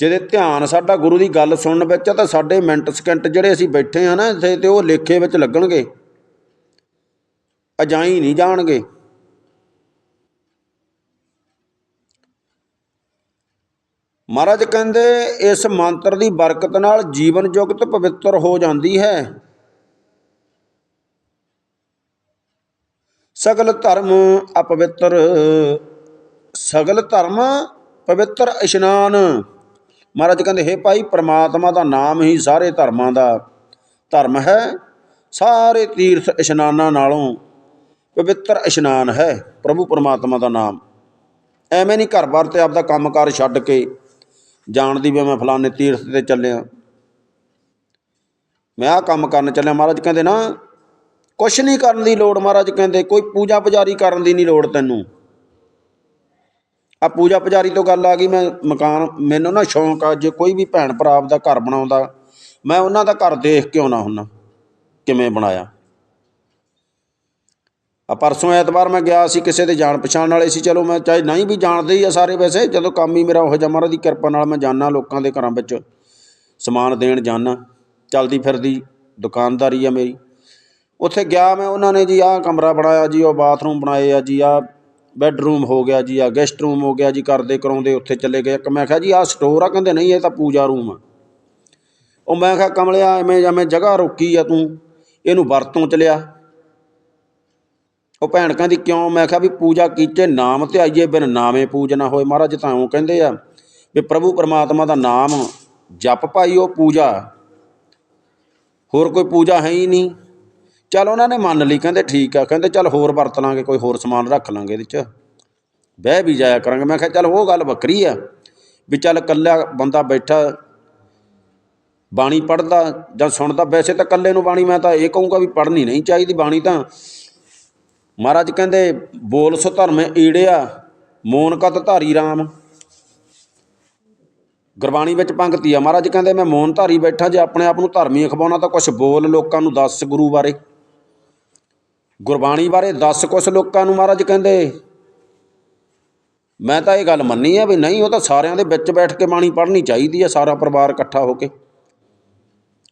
ਜਿਹਦੇ ਧਿਆਨ ਸਾਡਾ ਗੁਰੂ ਦੀ ਗੱਲ ਸੁਣਨ ਵਿੱਚ ਆ, ਤਾਂ ਸਾਡੇ ਮਿੰਟ ਸਕਿੰਟ ਜਿਹੜੇ ਅਸੀਂ ਬੈਠੇ ਆ ਨਾ ਇੱਥੇ ਤੇ ਉਹ ਲੇਖੇ ਵਿੱਚ ਲੱਗਣਗੇ। ਅਜਾਈ ਨਹੀਂ ਜਾਣਗੇ। ਮਹਾਰਾਜ ਕਹਿੰਦੇ, ਇਸ ਮੰਤਰ ਦੀ ਬਰਕਤ ਨਾਲ ਜੀਵਨ ਜੁਗਤ ਪਵਿੱਤਰ ਹੋ ਜਾਂਦੀ ਹੈ। ਸਗਲ ਧਰਮ ਅਪਵਿੱਤਰ, ਸਗਲ ਧਰਮ ਪਵਿੱਤਰ ਇਸ਼ਨਾਨ। ਮਹਾਰਾਜ ਕਹਿੰਦੇ, ਹੇ ਭਾਈ, ਪ੍ਰਮਾਤਮਾ ਦਾ ਨਾਮ ਹੀ ਸਾਰੇ ਧਰਮਾਂ ਦਾ ਧਰਮ ਹੈ। ਸਾਰੇ ਤੀਰਥ ਇਸ਼ਨਾਨਾਂ ਨਾਲੋਂ ਪਵਿੱਤਰ ਇਸ਼ਨਾਨ ਹੈ ਪ੍ਰਭੂ ਪਰਮਾਤਮਾ ਦਾ ਨਾਮ। ਐਵੇਂ ਨਹੀਂ ਘਰ-ਬਾਰ ਤੇ ਆਪਦਾ ਕੰਮਕਾਰ ਛੱਡ ਕੇ ਜਾਣਦੀ ਵੀ ਮੈਂ ਫਲਾਣੇ ਤੀਰਥ ਤੇ ਚੱਲਿਆ। ਮੈਂ ਆਹ ਕੰਮ ਕਰਨ ਚੱਲਿਆ। ਮਹਾਰਾਜ ਕਹਿੰਦੇ ਨਾ, ਕੁਛ ਨਹੀਂ ਕਰਨ ਦੀ ਲੋੜ ਮਹਾਰਾਜ ਕਹਿੰਦੇ, ਕੋਈ ਪੂਜਾ ਪੁਜਾਰੀ ਕਰਨ ਦੀ ਨਹੀਂ ਲੋੜ ਤੈਨੂੰ। ਆ ਪੂਜਾ ਪੁਜਾਰੀ ਤੋਂ ਗੱਲ ਆ ਗਈ, ਮੈਂ ਮਕਾਨ, ਮੈਨੂੰ ਨਾ ਸ਼ੌਂਕ ਆ, ਜੇ ਕੋਈ ਵੀ ਭੈਣ ਭਰਾ ਆਪਦਾ ਘਰ ਬਣਾਉਂਦਾ, ਮੈਂ ਉਹਨਾਂ ਦਾ ਘਰ ਦੇਖ ਕੇ ਆਉਣਾ ਹੁੰਦਾ, ਕਿਵੇਂ ਬਣਾਇਆ। ਆ ਪਰਸੋਂ ਐਤਵਾਰ ਮੈਂ ਗਿਆ ਸੀ ਕਿਸੇ ਦੇ ਜਾਣ ਪਛਾਣ ਵਾਲੇ ਸੀ, ਚਲੋ ਮੈਂ ਚਾਹੇ ਨਹੀਂ ਵੀ ਜਾਣਦੇ ਹੀ ਆ ਸਾਰੇ ਵੈਸੇ, ਜਦੋਂ ਕੰਮ ਹੀ ਮੇਰਾ ਉਹ ਜਿਹਾ ਮਹਾਰਾਜ ਦੀ ਕਿਰਪਾ ਨਾਲ ਮੈਂ ਜਾਣਾ ਲੋਕਾਂ ਦੇ ਘਰਾਂ ਵਿੱਚ, ਸਮਾਨ ਦੇਣ ਜਾਣਾ ਚਲਦੀ ਫਿਰਦੀ ਦੁਕਾਨਦਾਰੀ ਆ ਮੇਰੀ। ਉੱਥੇ ਗਿਆ ਮੈਂ, ਉਹਨਾਂ ਨੇ ਜੀ ਆਹ ਕਮਰਾ ਬਣਾਇਆ ਜੀ, ਉਹ ਬਾਥਰੂਮ ਬਣਾਏ ਆ ਜੀ, ਆਹ ਬੈੱਡਰੂਮ ਹੋ ਗਿਆ ਜੀ ਆ ਗੈਸਟ ਰੂਮ ਹੋ ਗਿਆ ਜੀ ਕਰਦੇ ਕਰਾਉਂਦੇ ਉੱਥੇ ਚਲੇ ਗਏ। ਇੱਕ ਮੈਂ ਕਿਹਾ ਜੀ, ਆਹ ਸਟੋਰ ਆ, ਕਹਿੰਦੇ ਨਹੀਂ, ਇਹ ਤਾਂ ਪੂਜਾ ਰੂਮ ਆ। ਉਹ ਮੈਂ ਕਿਹਾ, ਕਮਲਿਆ, ਐਵੇਂ ਜਿਵੇਂ ਜਗ੍ਹਾ ਰੋਕੀ ਆ ਤੂੰ, ਇਹਨੂੰ ਵਰਤੋਂ ਚ ਲਿਆ। ਉਹ ਭੈਣ ਕਹਿੰਦੀ, ਕਿਉਂ? ਮੈਂ ਕਿਹਾ ਵੀ ਪੂਜਾ ਕੀਤੇ ਨਾਮ ਤੇ ਆਈਏ, ਬਿਨ ਨਾਮੇ ਪੂਜ ਨਾ ਹੋਏ। ਮਹਾਰਾਜ ਤਾਂ ਉਹ ਕਹਿੰਦੇ ਆ ਵੀ ਪ੍ਰਭੂ ਪਰਮਾਤਮਾ ਦਾ ਨਾਮ ਜਪ ਭਾਈ ਉਹ ਪੂਜਾ। ਹੋਰ ਕੋਈ ਪੂਜਾ ਹੈ ਹੀ ਨਹੀਂ। ਚਲ ਉਹਨਾਂ ਨੇ ਮੰਨ ਲਈ, ਕਹਿੰਦੇ ਠੀਕ ਆ, ਕਹਿੰਦੇ ਚੱਲ ਹੋਰ ਵਰਤ ਲਾਂਗੇ, ਕੋਈ ਹੋਰ ਸਮਾਨ ਰੱਖ ਲਾਂਗੇ ਇਹਦੇ ਚ। ਬਹਿ ਵੀ ਜਾਇਆ ਕਰਾਂਗੇ। ਮੈਂ ਕਿਹਾ ਚੱਲ ਉਹ ਗੱਲ ਵੱਖਰੀ ਆ, ਵੀ ਚੱਲ ਇਕੱਲਾ ਬੰਦਾ ਬੈਠਾ, ਬਾਣੀ ਪੜਦਾ ਜਾਂ ਸੁਣਦਾ, ਵੈਸੇ ਤਾਂ ਇਕੱਲੇ ਨੂੰ ਬਾਣੀ ਮੈਂ ਤਾਂ ਇਹ ਕਹੂੰਗਾ ਵੀ ਪੜ੍ਹਨੀ ਨਹੀਂ ਚਾਹੀਦੀ ਬਾਣੀ ਤਾਂ। ਮਹਾਰਾਜ ਕਹਿੰਦੇ, ਬੋਲ ਸੋ ਧਰਮੇ ਈੜਿਆ, ਮੋਨ ਕਤ ਧਾਰੀ RAM ਗੁਰਬਾਣੀ ਵਿੱਚ ਪੰਕਤੀ ਆ। ਮਹਾਰਾਜ ਕਹਿੰਦੇ, ਮੈਂ ਮੋਨ ਧਾਰੀ ਬੈਠਾ, ਜੇ ਆਪਣੇ ਆਪ ਨੂੰ ਧਰਮੀ ਅਖਵਾਉਣਾ ਤਾਂ ਕੁਝ ਬੋਲ ਲੋਕਾਂ ਨੂੰ ਦੱਸ ਗੁਰੂ ਬਾਰੇ। ਗੁਰਬਾਣੀ ਬਾਰੇ ਦੱਸ ਕੁਛ ਲੋਕਾਂ ਨੂੰ ਮਹਾਰਾਜ ਕਹਿੰਦੇ। ਮੈਂ ਤਾਂ ਇਹ ਗੱਲ ਮੰਨੀ ਆ ਵੀ ਨਹੀਂ, ਉਹ ਤਾਂ ਸਾਰਿਆਂ ਦੇ ਵਿੱਚ ਬੈਠ ਕੇ ਬਾਣੀ ਪੜ੍ਹਨੀ ਚਾਹੀਦੀ ਆ, ਸਾਰਾ ਪਰਿਵਾਰ ਇਕੱਠਾ ਹੋ ਕੇ।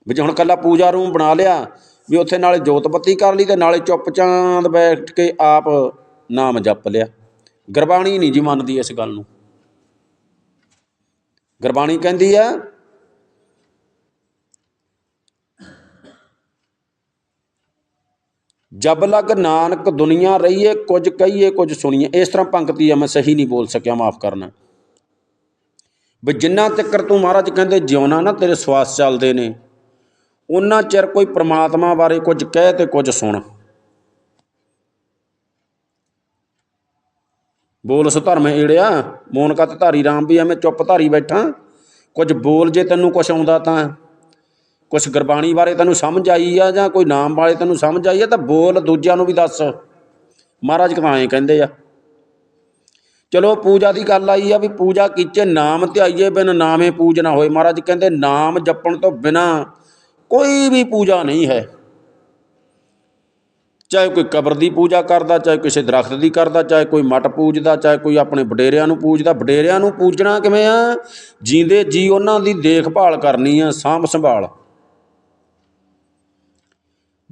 ਵੀ ਜੇ ਹੁਣ ਕੱਲਾ ਪੂਜਾ ਰੂਮ ਬਣਾ ਲਿਆ, ਵੀ ਉੱਥੇ ਨਾਲੇ ਜੋਤ ਬੱਤੀ ਕਰ ਲਈ ਤੇ ਨਾਲੇ ਚੁੱਪ ਚਾਂਦ ਬੈਠ ਕੇ ਆਪ ਨਾਮ ਜਪ ਲਿਆ। ਗੁਰਬਾਣੀ ਨਹੀਂ ਜੀ ਮੰਨਦੀ ਇਸ ਗੱਲ ਨੂੰ। ਗੁਰਬਾਣੀ ਕਹਿੰਦੀ ਆ ਜਬ ਲਗ ਨਾਨਕ ਦੁਨੀਆ ਰਹੀਏ, ਕੁਝ ਕਹੀਏ, ਕੁਝ ਸੁਣੀਏ। ਇਸ ਤਰ੍ਹਾਂ ਪੰਕਤੀ ਆ, ਮੈਂ ਸਹੀ ਨਹੀਂ ਬੋਲ ਸਕਿਆ, ਮਾਫ ਕਰਨਾ। ਵੀ ਜਿੰਨਾ ਚੱਕਰ ਤੂੰ ਮਹਾਰਾਜ ਕਹਿੰਦੇ, ਜਿਉਣਾ ਨਾ ਤੇਰੇ ਸਵਾਸ ਚੱਲਦੇ ਨੇ। ਉਹਨਾਂ ਚਿਰ ਕੋਈ ਪ੍ਰਮਾਤਮਾ ਬਾਰੇ ਕੁਝ ਕਹਿ ਤੇ ਕੁਝ ਸੁਣ। ਬੋਲ ਸੋ ਧਰਮ ਏੜਿਆ ਮੋਨ ਕਤ ਧਾਰੀ ਰਾਮ ਵੀ ਐਵੇਂ ਚੁੱਪ ਧਾਰੀ ਬੈਠਾ। ਕੁਝ ਬੋਲ ਜੇ ਤੈਨੂੰ ਕੁਝ ਆਉਂਦਾ ਤਾਂ। ਕੁਝ ਗੁਰਬਾਣੀ ਬਾਰੇ ਤੈਨੂੰ ਸਮਝ ਆਈ ਆ ਜਾਂ ਕੋਈ ਨਾਮ ਬਾਰੇ ਤੈਨੂੰ ਸਮਝ ਆਈ ਆ ਤਾਂ ਬੋਲ ਦੂਜਿਆਂ ਨੂੰ ਵੀ ਦੱਸ। ਮਹਾਰਾਜ ਕਹਾਏ ਕਹਿੰਦੇ ਆ? ਚਲੋ ਪੂਜਾ ਦੀ ਗੱਲ ਆਈ ਆ ਵੀ ਪੂਜਾ ਕੀਚੇ ਨਾਮ ਧਿਆਈਏ, ਬਿਨ ਨਾਮੇ ਪੂਜ ਨਾ ਹੋਏ। ਮਹਾਰਾਜ ਕਹਿੰਦੇ ਨਾਮ ਜਪਣ ਤੋਂ ਬਿਨਾ ਕੋਈ ਵੀ ਪੂਜਾ ਨਹੀਂ ਹੈ। ਚਾਹੇ ਕੋਈ ਕਬਰ ਦੀ ਪੂਜਾ ਕਰਦਾ, ਚਾਹੇ ਕਿਸੇ ਦਰਖਤ ਦੀ ਕਰਦਾ, ਚਾਹੇ ਕੋਈ ਮਟ ਪੂਜਦਾ, ਚਾਹੇ ਕੋਈ ਆਪਣੇ ਵਡੇਰਿਆਂ ਨੂੰ ਪੂਜਦਾ। ਵਡੇਰਿਆਂ ਨੂੰ ਪੂਜਣਾ ਕਿਵੇਂ ਆ? ਜੀਂਦੇ ਜੀ ਉਹਨਾਂ ਦੀ ਦੇਖਭਾਲ ਕਰਨੀ ਆ, ਸਾਂਭ ਸੰਭਾਲ।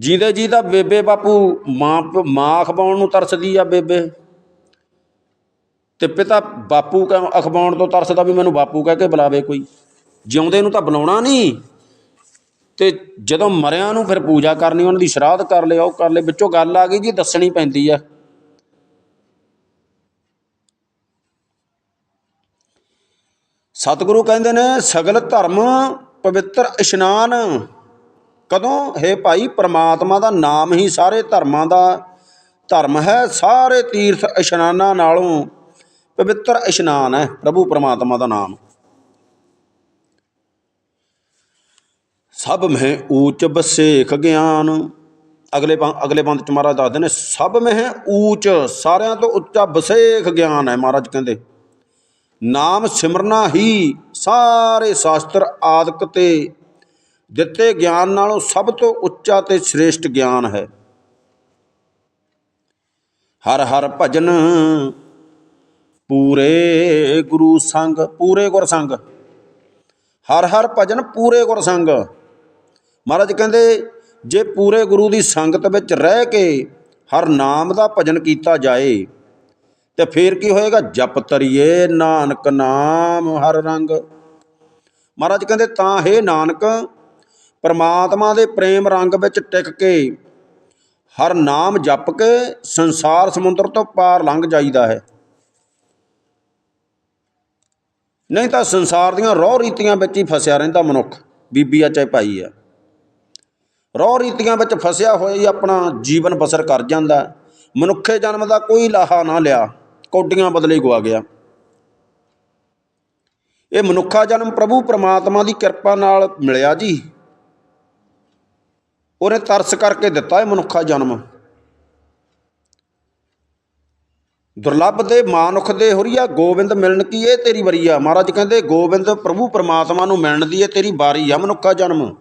ਜੀਂਦੇ ਜੀ ਦਾ ਬੇਬੇ ਬਾਪੂ ਮਾਂ ਮਾਂ ਖਵਾਉਣ ਨੂੰ ਤਰਸਦੀ ਆ ਬੇਬੇ। ਤੇ ਪਿਤਾ ਬਾਪੂ ਕਹਿ ਅਖਵਾਉਣ ਤੋਂ ਤਰਸਦਾ ਵੀ ਮੈਨੂੰ ਬਾਪੂ ਕਹਿ ਕੇ ਬੁਲਾਵੇ ਕੋਈ। ਜਿਉਂਦੇ ਨੂੰ ਤਾਂ ਬੁਲਾਉਣਾ ਨਹੀਂ। ਤੇ ਜਦੋਂ ਮਰਿਆਂ ਨੂੰ ਫਿਰ ਪੂਜਾ ਕਰਨੀ, ਉਹਨਾਂ ਦੀ ਸ਼ਰਾਧ ਕਰ ਲਿਆ, ਉਹ ਕਰ ਲਏ। ਵਿੱਚੋਂ ਗੱਲ ਆ ਗਈ ਜੀ, ਦੱਸਣੀ ਪੈਂਦੀ ਆ। ਸਤਿਗੁਰੂ ਕਹਿੰਦੇ ਨੇ, ਸਗਲ ਧਰਮ ਪਵਿੱਤਰ ਇਸ਼ਨਾਨ। ਕਦੋਂ? ਹੈ ਭਾਈ, ਪਰਮਾਤਮਾ ਦਾ ਨਾਮ ਹੀ ਸਾਰੇ ਧਰਮਾਂ ਦਾ ਧਰਮ ਹੈ। ਸਾਰੇ ਤੀਰਥ ਇਸ਼ਨਾਨਾਂ ਨਾਲੋਂ ਪਵਿੱਤਰ ਇਸ਼ਨਾਨ ਹੈ ਪ੍ਰਭੂ ਪਰਮਾਤਮਾ ਦਾ ਨਾਮ। ਸਭ ਮਹਿ ਊਚ ਬਸੇਖ ਗਿਆਨ। ਅਗਲੇ ਪੰ- ਅਗਲੇ ਬੰਦ ਚ ਮਹਾਰਾਜ ਦੱਸਦੇ ਨੇ, ਸਭ ਮਹਿ ਊਚ, ਸਾਰਿਆਂ ਤੋਂ ਉੱਚਾ ਬਸੇਖ ਗਿਆਨ ਹੈ ਮਹਾਰਾਜ ਕਹਿੰਦੇ। ਨਾਮ ਸਿਮਰਨਾ ਹੀ ਸਾਰੇ ਸ਼ਾਸਤਰ ਆਦਿਕ ਤੇ ਦਿੱਤੇ ਗਿਆਨ ਨਾਲੋਂ ਸਭ ਤੋਂ ਉੱਚਾ ਤੇ ਸ੍ਰੇਸ਼ਟ ਗਿਆਨ ਹੈ। ਹਰ ਹਰ ਭਜਨ ਪੂਰੇ ਗੁਰੂ ਸੰਗ, ਪੂਰੇ ਗੁਰ ਸੰਗ ਹਰ ਹਰ ਭਜਨ ਪੂਰੇ ਗੁਰ ਸੰਗ ਮਹਾਰਾਜ ਕਹਿੰਦੇ, ਜੇ ਪੂਰੇ ਗੁਰੂ ਦੀ ਸੰਗਤ ਵਿੱਚ ਰਹਿ ਕੇ ਹਰ ਨਾਮ ਦਾ ਭਜਨ ਕੀਤਾ ਜਾਏ, ਤੇ ਫੇਰ ਕੀ ਹੋਏਗਾ? ਜਪ ਤਰੀਏ ਨਾਨਕ ਨਾਮ ਹਰ ਰੰਗ। ਮਹਾਰਾਜ ਕਹਿੰਦੇ, ਤਾਂ ਹੈ ਨਾਨਕ ਪਰਮਾਤਮਾ ਦੇ ਪ੍ਰੇਮ ਰੰਗ ਵਿੱਚ ਟਿਕ ਕੇ ਹਰ ਨਾਮ ਜਪ ਕੇ ਸੰਸਾਰ ਸਮੁੰਦਰ ਤੋਂ ਪਾਰ ਲੰਘ ਜਾਈਦਾ ਹੈ। ਨਹੀਂ ਤਾਂ ਸੰਸਾਰ ਦੀਆਂ ਰੋਹ ਰੀਤੀਆਂ ਵਿੱਚ ਹੀ ਫਸਿਆ ਰਹਿੰਦਾ ਮਨੁੱਖ ਬੀਬੀ ਆ ਚਾਹੇ ਭਾਈ ਆ। ਰੋਹ ਰੀਤੀਆਂ ਵਿੱਚ ਫਸਿਆ ਹੋਇਆ ਹੀ ਆਪਣਾ ਜੀਵਨ ਬਸਰ ਕਰ ਜਾਂਦਾ ਮਨੁੱਖੇ ਜਨਮ ਦਾ ਕੋਈ ਲਾਹਾ ਨਾ ਲਿਆ, ਕੌਡੀਆਂ ਬਦਲੇ ਹੀ ਗਵਾ ਗਿਆ। ਇਹ ਮਨੁੱਖਾ ਜਨਮ ਪ੍ਰਭੂ ਪ੍ਰਮਾਤਮਾ ਦੀ ਕਿਰਪਾ ਨਾਲ ਮਿਲਿਆ ਜੀ। ਉਹਨੇ ਤਰਸ ਕਰਕੇ ਦਿੱਤਾ ਇਹ ਮਨੁੱਖਾ ਜਨਮ। ਦੁਰਲੱਭ ਦੇ ਮਾਨੁਖ ਦੇ ਹੁਰੀਆ ਗੋਬਿੰਦ ਮਿਲਣ ਕੀ ਇਹ ਤੇਰੀ ਵਰੀ ਆ ਮਹਾਰਾਜ ਕਹਿੰਦੇ, ਗੋਬਿੰਦ ਪ੍ਰਭੂ ਪਰਮਾਤਮਾ ਨੂੰ ਮਿਲਣ ਦੀ ਇਹ ਤੇਰੀ ਵਾਰੀ ਆ ਮਨੁੱਖਾ ਜਨਮ।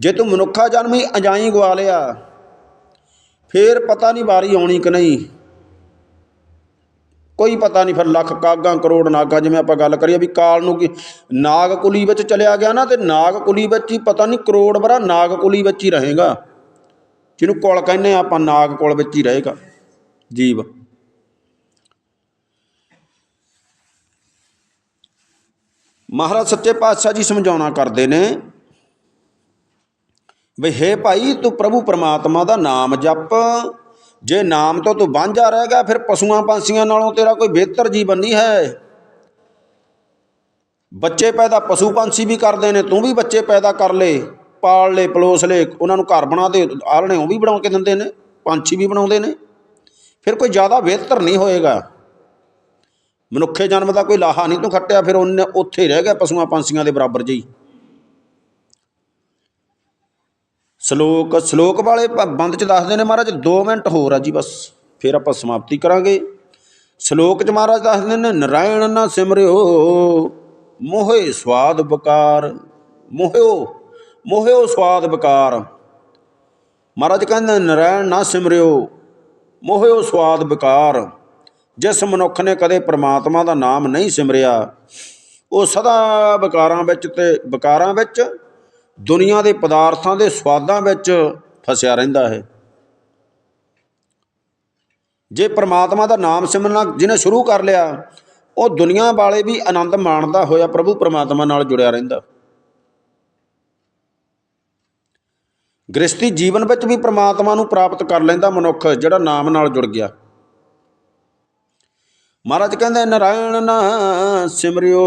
ਜੇ ਤੂੰ ਮਨੁੱਖਾ ਜਨਮ ਹੀ ਅਜਾਈ ਗਵਾ ਲਿਆ ਫੇਰ ਪਤਾ ਨਹੀਂ ਵਾਰੀ ਆਉਣੀ ਕਿ ਨਹੀਂ। ਕੋਈ ਪਤਾ ਨਹੀਂ ਫਿਰ ਲੱਖ ਕਾਗਾਂ ਕਰੋੜ ਨਾਗਾਂ, ਜਿਵੇਂ ਆਪਾਂ ਗੱਲ ਕਰੀਏ ਵੀ ਕਾਲ ਨੂੰ ਕੀ ਨਾਗ ਕੁਲੀ ਵਿੱਚ ਚਲਿਆ ਗਿਆ ਨਾ ਤੇ ਨਾਗ ਕੁਲੀ ਵਿੱਚ ਹੀ ਪਤਾ ਨਹੀਂ ਕਰੋੜ ਬਰਾ ਨਾਗ ਕੁਲੀ ਵਿੱਚ ਹੀ ਰਹੇਗਾ। ਜਿਹਨੂੰ ਕੁਲ ਕਹਿੰਦੇ ਆ ਆਪਾਂ ਨਾਗ ਕੁਲ ਵਿੱਚ ਹੀ ਰਹੇਗਾ, ਜੀਵ। ਮਹਾਰਾਜ ਸੱਚੇ ਪਾਤਸ਼ਾਹ ਜੀ ਸਮਝਾਉਣਾ ਕਰਦੇ ਨੇ ਵੀ ਹੇ ਭਾਈ ਤੂੰ ਪ੍ਰਭੂ ਪਰਮਾਤਮਾ ਦਾ ਨਾਮ ਜਪ ਜੇ ਨਾਮ ਤੋਂ ਤੂੰ ਵਾਂਝਾ ਰਹਿ ਗਿਆ, ਫਿਰ ਪਸ਼ੂਆਂ ਪੰਛੀਆਂ ਨਾਲੋਂ ਤੇਰਾ ਕੋਈ ਬਿਹਤਰ ਜੀਵਨ ਨਹੀਂ ਹੈ। ਬੱਚੇ ਪੈਦਾ ਪਸ਼ੂ ਪੰਛੀ ਵੀ ਕਰਦੇ ਨੇ, ਤੂੰ ਵੀ ਬੱਚੇ ਪੈਦਾ ਕਰ ਲੈ, ਪਾਲ ਲੈ, ਪਲੋਸ ਲੈ, ਉਹਨਾਂ ਨੂੰ ਘਰ ਬਣਾ ਦੇ ਆਲਣੇ ਉਹ ਵੀ ਬਣਾ ਕੇ ਦਿੰਦੇ ਨੇ, ਪੰਛੀ ਵੀ ਬਣਾਉਂਦੇ ਨੇ। ਫਿਰ ਕੋਈ ਜ਼ਿਆਦਾ ਬਿਹਤਰ ਨਹੀਂ ਹੋਏਗਾ। ਮਨੁੱਖੇ ਜਨਮ ਦਾ ਕੋਈ ਲਾਹਾ ਨਹੀਂ ਤੂੰ ਖੱਟਿਆ, ਫਿਰ ਉਹਨੇ ਉੱਥੇ ਰਹਿ ਗਿਆ ਪਸ਼ੂਆਂ ਪੰਛੀਆਂ ਦੇ ਬਰਾਬਰ ਜਿਹੀ ਸ਼ਲੋਕ ਸ਼ਲੋਕ ਵਾਲੇ ਬੰਦ ਚ ਦੱਸਦੇ ਨੇ ਮਹਾਰਾਜ 2 ਮਿੰਟ ਹੋਰ ਆ ਜੀ ਬਸ, ਫਿਰ ਆਪਾਂ ਸਮਾਪਤੀ ਕਰਾਂਗੇ। ਸ਼ਲੋਕ ਚ ਮਹਾਰਾਜ ਦੱਸਦੇ ਨੇ, ਨਰਾਇਣ ਨਾ ਸਿਮਰਿਓ, ਮੋਹੇ ਸਵਾਦ ਬਕਾਰ, ਮੋਹਿਓ ਮੋਹਿਓ ਸਵਾਦ ਬਕਾਰ। ਮਹਾਰਾਜ ਕਹਿੰਦੇ ਨਰਾਇਣ ਨਾ ਸਿਮਰਿਓ, ਮੋਹਿਓ ਸਵਾਦ ਬਕਾਰ। ਜਿਸ ਮਨੁੱਖ ਨੇ ਕਦੇ ਪ੍ਰਮਾਤਮਾ ਦਾ ਨਾਮ ਨਹੀਂ ਸਿਮਰਿਆ, ਉਹ ਸਦਾ ਵਿਕਾਰਾਂ ਵਿੱਚ ਤੇ ਵਿਕਾਰਾਂ ਵਿੱਚ ਦੁਨੀਆ ਦੇ ਪਦਾਰਥਾਂ ਦੇ ਸਵਾਦਾਂ ਵਿੱਚ ਫਸਿਆ ਰਹਿੰਦਾ ਹੈ। ਜੇ ਪ੍ਰਮਾਤਮਾ ਦਾ ਨਾਮ ਸਿਮਰਨਾ ਜਿਹਨੇ ਸ਼ੁਰੂ ਕਰ ਲਿਆ, ਉਹ ਦੁਨੀਆ ਵਾਲੇ ਵੀ ਆਨੰਦ ਮਾਣਦਾ ਹੋਇਆ ਪ੍ਰਭੂ ਪ੍ਰਮਾਤਮਾ ਨਾਲ ਜੁੜਿਆ ਰਹਿੰਦਾ। ਗ੍ਰਸਤੀ ਜੀਵਨ ਵਿੱਚ ਵੀ ਪ੍ਰਮਾਤਮਾ ਨੂੰ ਪ੍ਰਾਪਤ ਕਰ ਲੈਂਦਾ ਮਨੁੱਖ, ਜਿਹੜਾ ਨਾਮ ਨਾਲ ਜੁੜ ਗਿਆ। ਮਹਾਰਾਜ ਕਹਿੰਦੇ, ਨਾਰਾਇਣ ਨਾ ਸਿਮਰਿਓ,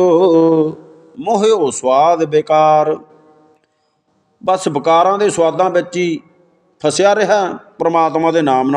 ਮੋਹਿਓ ਸਵਾਦ ਬੇਕਾਰ। ਬਸ ਵਿਕਾਰਾਂ ਦੇ ਸਵਾਦਾਂ ਵਿੱਚ ਹੀ ਫਸਿਆ ਰਿਹਾ ਪਰਮਾਤਮਾ ਦੇ ਨਾਮ ਨਾਲ।